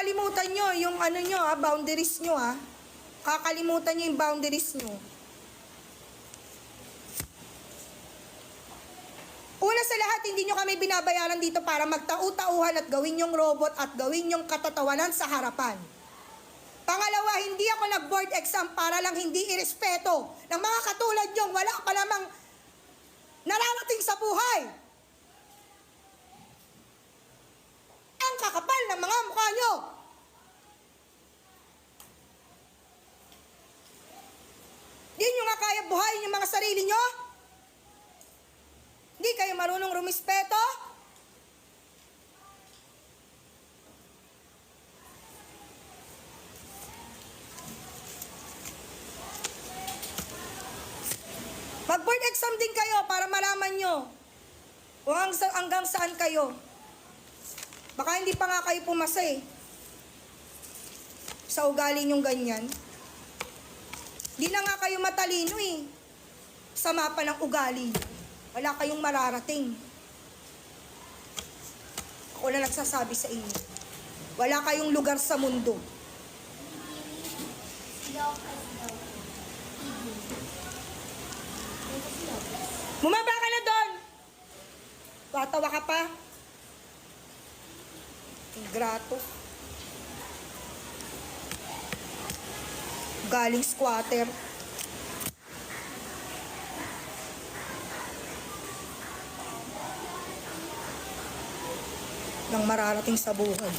kakalimutan nyo yung ano nyo ha, boundaries nyo ha. Kakalimutan nyo yung boundaries nyo. Una sa lahat, hindi nyo kami binabayaran dito para magtau-tauhan at gawin yung robot at gawin yung katatawanan sa harapan. Pangalawa, hindi ako nag-board exam para lang hindi irespeto ng mga katulad nyo. Wala pa namang nararating sa buhay. Ang kakapal ng mga mukha nyo. Di nyo nga kaya buhayin yung mga sarili nyo? Hindi kayo marunong rumispeto? Mag-board exam din kayo para malaman nyo kung hanggang, hanggang saan kayo. Baka hindi pa nga kayo pumasa eh. Sa ugali nyong ganyan. Di na nga kayo matalino eh. Sa mapa ng ugali. Wala kayong mararating. Ako na nagsasabi sa inyo. Wala kayong lugar sa mundo. Bumaba ka na doon! Tatawa ka pa? Ingrato. Galing squatter. Nang mararating sa buhay.